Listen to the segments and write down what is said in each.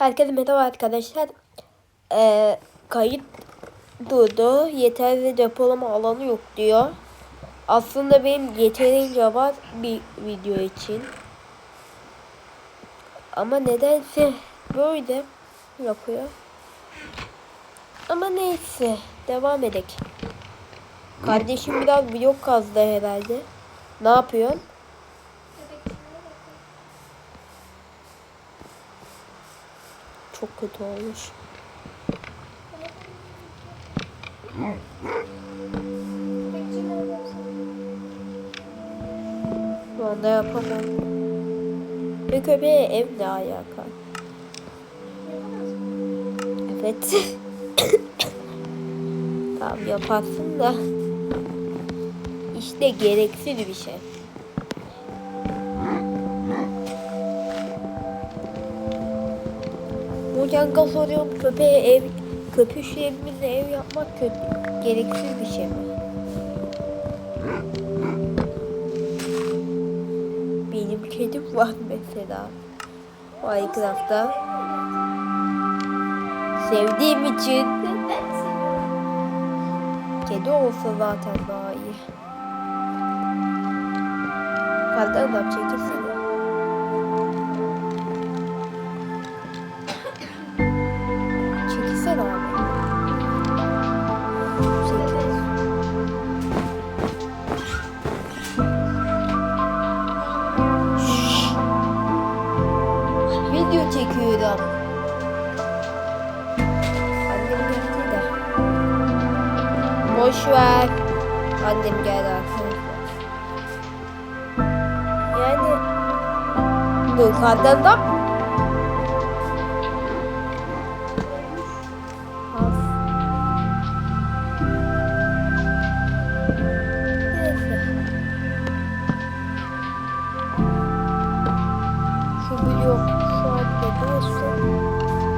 Herkese merhaba arkadaşlar. Ee, kayıt durdu. Yeterli depolama alanı yok diyor. Aslında benim yeterince var bir video için. Ama nedense böyle yapıyor. Ama neyse devam edelim. Kardeşim biraz blok kazdı herhalde. Ne yapıyorsun? Çok kötü olmuş. Şu anda yapamam. Bir köpeğe ev ne alaka? Evet. tamam yaparsın da. İşte gereksiz bir şey. Mojanga soruyorum köpeğe ev, köpüşlerimize ev yapmak kötü, gereksiz bir şey mi? Benim kedim var mesela. Minecraft'ta. Sevdiğim için. Kedi olsa zaten daha iyi. Kaldı adam çekilsene. Video çekiyorum. Annem geldi de. Boş ver. Annem geldi arkadaşlar. Yani dur kadın da Az.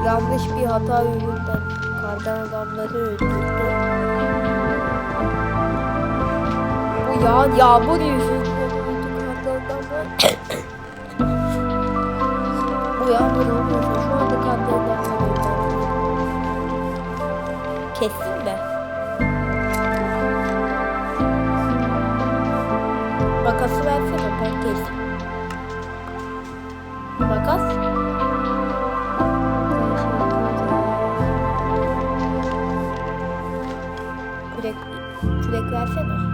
Yanlış bir hata yüzünden kardan adamları öldürdü. Bu yağ yağmur yüzünden kardan adamlar. Bu yağmur olmasa şu anda kardan adamları öldürdü. Kestin mi? Makası versene ben kestim. feedback versene.